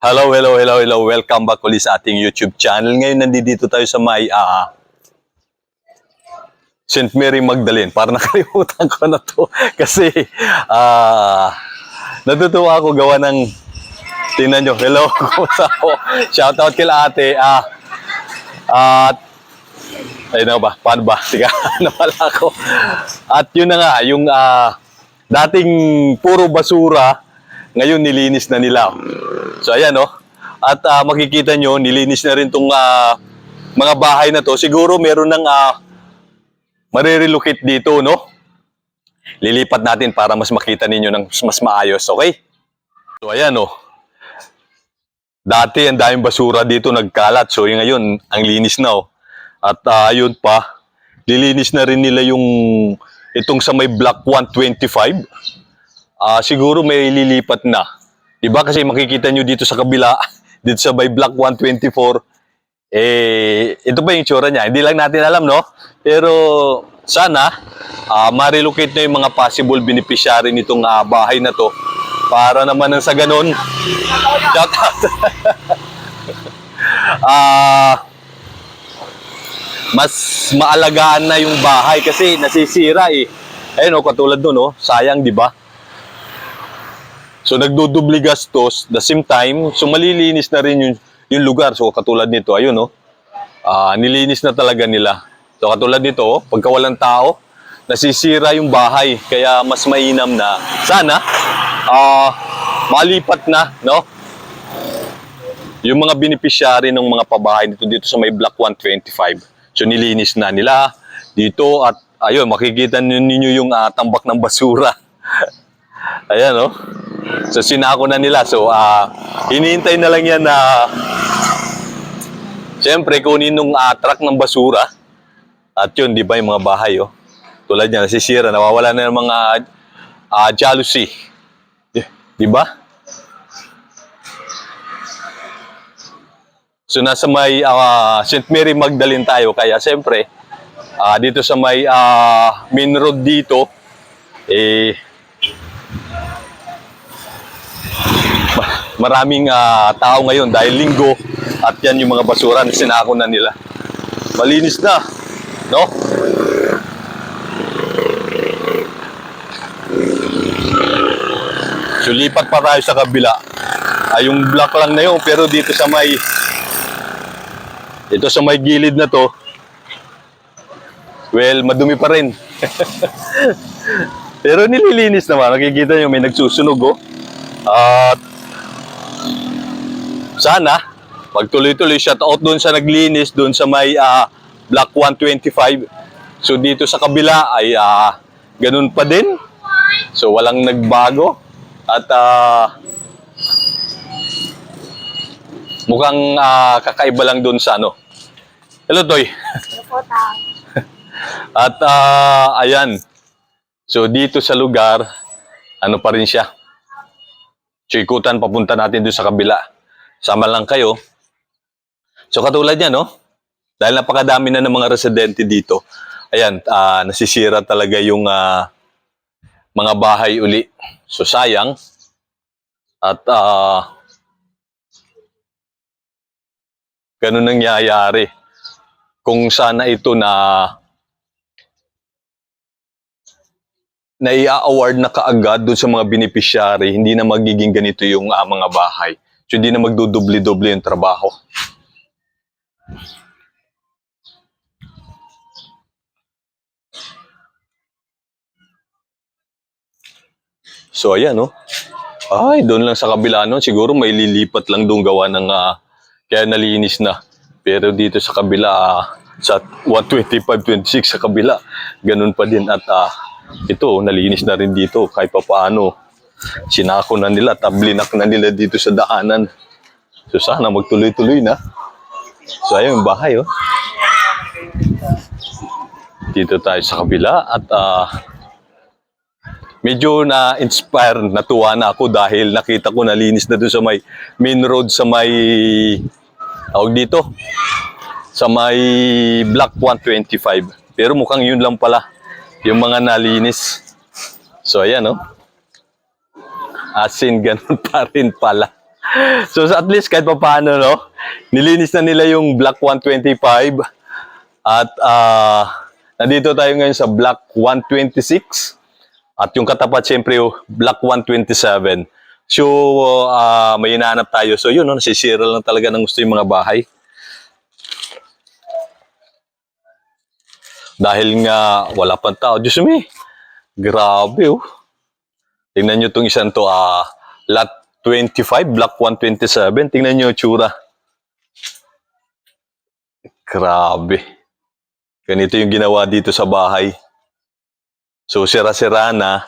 Hello, hello, hello, hello. Welcome back ulit sa ating YouTube channel. Ngayon nandito tayo sa may ah, St. Mary Magdalene. Para nakalimutan ko na to. Kasi ah, natutuwa ako gawa ng tingnan nyo. Hello, kumusta ako? Shout out kila ate. Ah, at ay na ba? Paano ba? Tiga, nawala ako. At yun na nga, yung ah, dating puro basura, ngayon nilinis na nila. So ayan no. At ah, makikita nyo, nilinis na rin tong ah, mga bahay na to. Siguro meron ng uh, marirelocate dito, no? Lilipat natin para mas makita ninyo ng mas, maayos, okay? So ayan no. Dati ang daming basura dito nagkalat. So ngayon, ang linis na oh. At ah, ayun pa, lilinis na rin nila yung itong sa may block 125. Ah, siguro may lilipat na. 'Di ba kasi makikita nyo dito sa kabila, dito sa may block 124, eh ito pa yung tsura niya. Hindi lang natin alam, no? Pero sana ah ma-relocate na yung mga possible beneficiary nitong ah, bahay na to para naman sa ganun. Shout out. Ah mas maalagaan na yung bahay kasi nasisira eh. Ayun oh, katulad doon oh, sayang 'di ba? So nagdudubli gastos, the same time, so malilinis na rin yung, yung lugar. So katulad nito, ayun oh. Ah, nilinis na talaga nila. So katulad nito, oh, pagka walang tao, nasisira yung bahay. Kaya mas mainam na sana ah malipat na, no? Yung mga beneficiary ng mga pabahay dito dito sa may block 125. So nilinis na nila dito at ayun makikita ninyo yung ah, tambak ng basura. Ayan oh. So sinako na nila. So ah hinihintay na lang yan na Siyempre kunin nung ah, truck ng basura. At yun, di ba yung mga bahay oh. Tulad niya, nasisira, nawawala na ng mga ah, jealousy. Di, ba? So nasa may ah, St. Mary Magdalene tayo kaya siyempre ah, dito sa may ah, main road dito eh maraming ah, tao ngayon dahil linggo at yan yung mga basura na sinako na nila. Malinis na, no? So lipat pa tayo sa kabila. Ay yung block lang na yun pero dito sa may ito sa may gilid na to, well, madumi pa rin. Pero nililinis naman. Nakikita nyo, may nagsusunog, oh. At sana, magtuloy-tuloy shout out doon sa naglinis, doon sa may ah, block 125. So dito sa kabila ay ah, ganun pa din. So walang nagbago. At ah, mukhang ah, kakaiba lang doon sa ano. Hello, Toy. At ah, ayan. So dito sa lugar, ano pa rin siya. So ikutan papunta natin doon sa kabila. Sama lang kayo. So katulad niya, no? Dahil napakadami na ng mga residente dito. Ayan, ah, nasisira talaga yung ah, mga bahay uli. So sayang. At ah, ganun nangyayari. Kung sana ito na na i-award na kaagad doon sa mga beneficiary, hindi na magiging ganito yung ah, mga bahay. So hindi na magdudubli-dubli yung trabaho. So ayan no. Ay, doon lang sa kabila no, siguro may lilipat lang doon gawa ng ah, kaya nalinis na. Pero dito sa kabila ah, sa 125 26 sa kabila, ganun pa din at ah, ito nalinis na rin dito kahit pa paano. Sinako na nila, tablinak na nila dito sa daanan. So sana magtuloy-tuloy na. So ayun yung bahay oh. Dito tayo sa kabila at ah, medyo na-inspire, natuwa na ako dahil nakita ko nalinis na doon sa may main road sa may tawag dito sa may block 125. Pero mukhang yun lang pala yung mga nalinis. So ayan no. As in ganun pa rin pala. so at least kahit pa paano, no? Nilinis na nila yung Block 125 at ah nandito tayo ngayon sa Block 126 at yung katapat siyempre yung Block 127. So ah may hinahanap tayo. So yun, no? nasisira lang talaga ng gusto yung mga bahay. Dahil nga wala pang tao. Diyos me, grabe oh. Tingnan nyo itong isang to, ah, lot 25, block 127. Tingnan nyo tsura. Grabe. Ganito yung ginawa dito sa bahay. So, sira-sira na.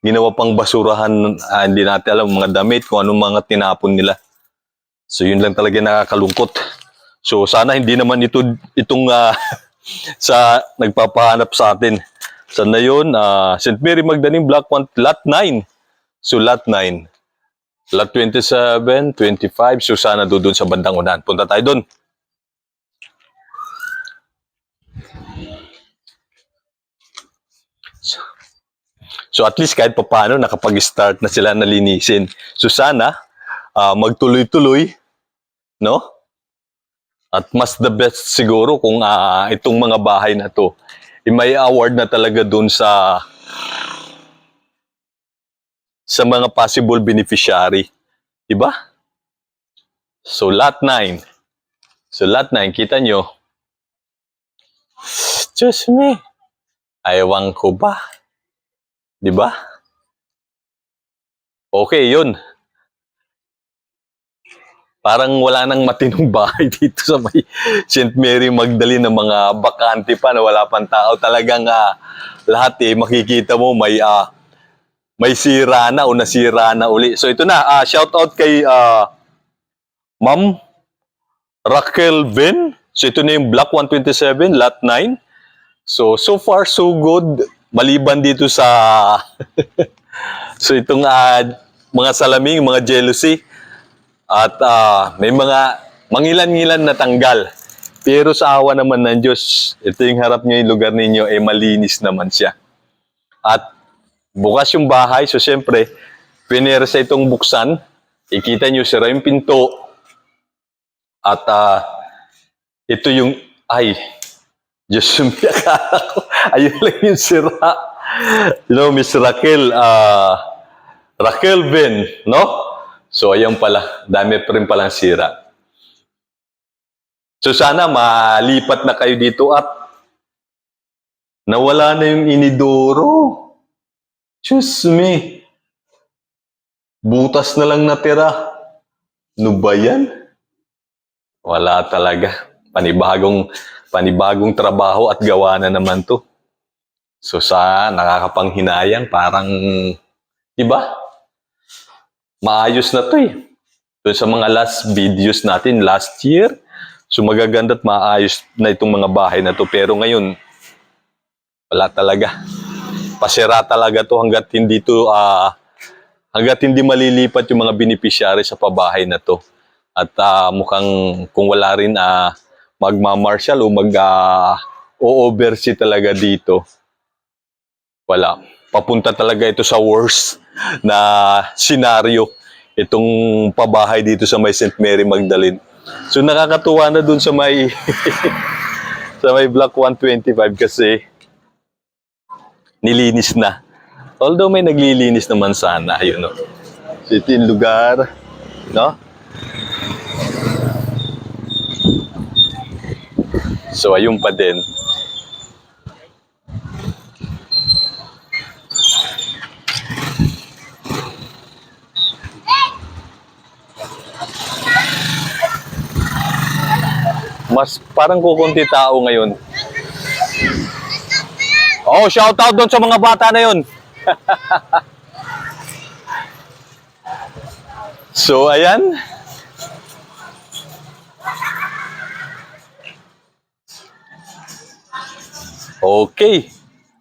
Ginawa pang basurahan. ah, hindi natin alam mga damit, kung anong mga tinapon nila. So, yun lang talaga nakakalungkot. So, sana hindi naman ito, itong ah, sa nagpapahanap sa atin. Sana yun, ah, St. Mary Magdalene Block 1, Lot 9. So, Lot 9. Lot 27, 25. So, sana doon sa bandang unahan. Punta tayo doon. So at least kahit papaano nakapag-start na sila nalinisin. So sana ah, magtuloy-tuloy, no? At mas the best siguro kung ah, itong mga bahay na to, may award na talaga dun sa sa mga possible beneficiary. Diba? So lot 9. So lot 9, kita nyo. Diyos me. Aywan ko ba? Di ba? Okay, yun. Parang wala nang matinong bahay dito sa may St. Mary Magdalene ng mga bakante pa na wala pang tao. Talagang ah, lahat eh, makikita mo may ah, may sira na o nasira na uli. So ito na, ah, shout out kay ah, Ma'am Raquel Ben. So ito na yung Block 127, Lot 9. So, so far so good. Maliban dito sa so itong ah, mga salaming, mga jealousy at ah, may mga mangilan-ngilan na tanggal. Pero sa awa naman ng Diyos, ito yung harap nyo, yung lugar ninyo, eh malinis naman siya. At bukas yung bahay, so siyempre, pinera sa itong buksan, ikita nyo, sira yung pinto. At ah, ito yung, ay, Diyos yung akala ko. Ayun lang yung sira. You know, Miss Raquel, ah, Raquel Ben, no? So, ayan pala. Dami pa rin palang sira. So, sana malipat na kayo dito at nawala na yung inidoro. Diyos me. Butas na lang natira. Ano ba yan? Wala talaga. Panibagong, panibagong trabaho at gawa na naman to. So sa nakakapanghinayang, parang, di ba? Maayos na to eh. Doon sa mga last videos natin last year, so magaganda at maayos na itong mga bahay na to. Pero ngayon, wala talaga. Pasira talaga to hanggat hindi to, ah, hanggat hindi malilipat yung mga beneficiary sa pabahay na to. At ah, mukhang kung wala rin ah, magma-marshal o mag ah, o-oversee talaga dito, wala. Papunta talaga ito sa worst na senaryo itong pabahay dito sa may St. Mary Magdalene. So nakakatuwa na dun sa may sa may block 125 kasi nilinis na. Although may naglilinis naman sana, yun no. So yung lugar, no? So ayun pa din. Mas parang kukunti tao ngayon. Oh, shout out doon sa mga bata na yun. so, ayan. Okay.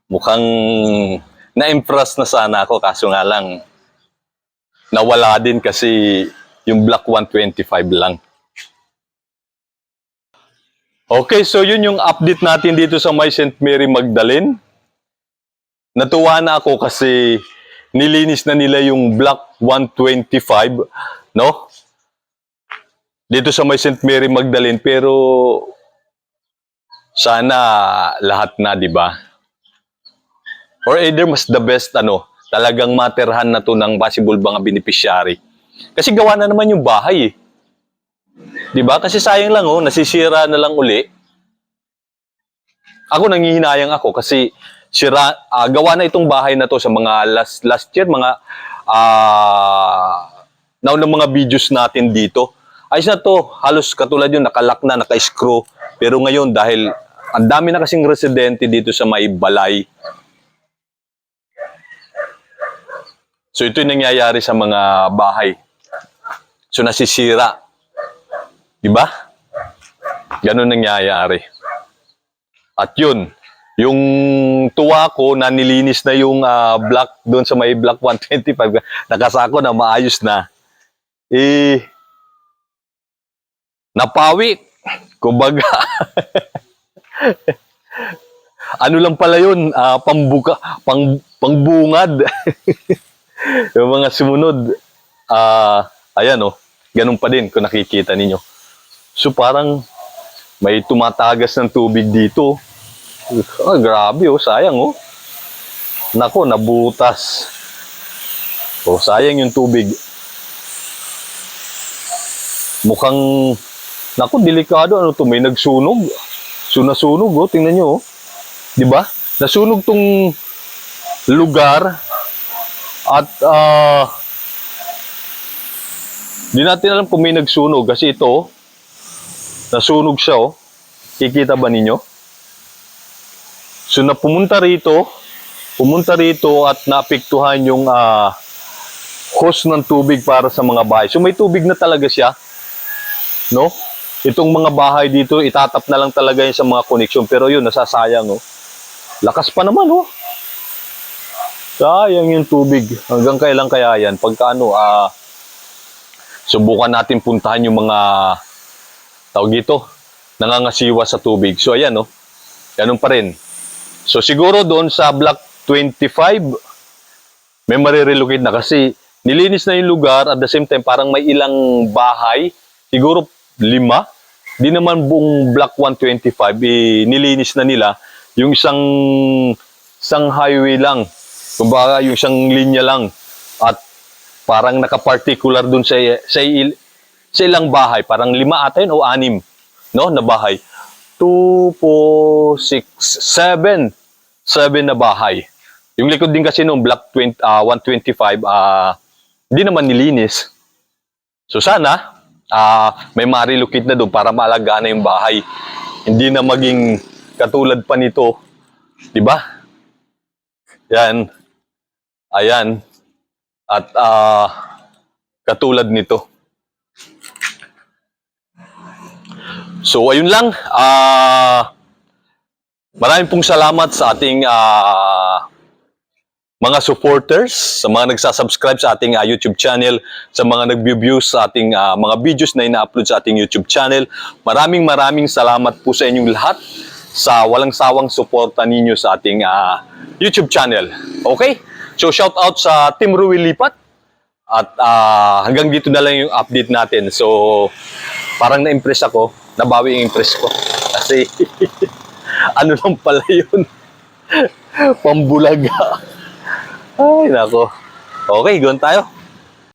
Mukhang na-impress na sana ako kaso nga lang nawala din kasi yung block 125 lang. Okay, so yun yung update natin dito sa may St. Mary Magdalene. Natuwa na ako kasi nilinis na nila yung block 125, no? dito sa may St. Mary Magdalene pero sana lahat na, di ba? Or either mas the best ano, talagang materhan na to ng possible mga beneficiary. Kasi gawa na naman yung bahay eh. 'Di ba? Kasi sayang lang oh, nasisira na lang uli. Ako nangihinayang ako kasi sira ah, gawa na itong bahay na to sa mga last last year mga ah naunang mga videos natin dito. Ayos na to, halos katulad yun, nakalak na, naka-screw. Pero ngayon, dahil ang dami na kasing residente dito sa may balay, So ito yung nangyayari sa mga bahay. So nasisira. Di ba? Ganun nangyayari. At yun, yung tuwa ko na nilinis na yung ah, block doon sa may block 125, nakasako na maayos na. Eh, napawi. Kumbaga, ano lang pala yun, ah, pambuka, pang, pangbungad. yung mga sumunod, ah, ayan oh, ganun pa din kung nakikita ninyo. So parang may tumatagas ng tubig dito. Ah, grabe oh, sayang oh. Nako, nabutas. Oh, sayang yung tubig. Mukhang, nako, delikado. Ano to, may nagsunog. Sunasunog oh, tingnan nyo oh. Ba? Nasunog tong lugar at ah di natin alam kung may nagsunog kasi ito oh, nasunog siya oh. Kikita ba ninyo? So na pumunta rito, pumunta rito at naapektuhan yung ah hose ng tubig para sa mga bahay. So may tubig na talaga siya. No? Itong mga bahay dito, itatap na lang talaga yun sa mga connection. Pero yun, nasasayang oh. Lakas pa naman oh. Sayang yung tubig. Hanggang kailan kaya yan? Pagka ano, ah, subukan natin puntahan yung mga tawag dito, nangangasiwa sa tubig. So ayan oh. Ganun pa rin. So siguro doon sa block 25, may marirelocate na kasi nilinis na yung lugar at the same time parang may ilang bahay, siguro lima. Di naman buong block 125 eh, nilinis na nila yung isang isang highway lang. Kumbaga yung isang linya lang at parang naka-particular dun sa sa, sa ilang bahay, parang lima ata yun o anim, no, na bahay. 2, 4, 6, 7. 7 na bahay. Yung likod din kasi nung block 20, ah, 125, ah, hindi naman nilinis. So sana, ah, may ma-relocate na doon para maalagaan na yung bahay. Hindi na maging katulad pa nito. Di ba? Yan. Ayan. At ah, katulad nito. So ayun lang. Ah maraming pong salamat sa ating ah, mga supporters, sa mga nagsasubscribe sa ating ah, YouTube channel, sa mga nag-views sa ating ah, mga videos na ina-upload sa ating YouTube channel. Maraming maraming salamat po sa inyong lahat sa walang sawang suporta ninyo sa ating ah, YouTube channel. Okay? So shout out sa Team Ruel Lipat. At ah, hanggang dito na lang yung update natin. So parang na-impress ako, nabawi yung impress ko. Kasi ano lang pala yun. Pambulaga. Ay, nako. Okay, gawin tayo.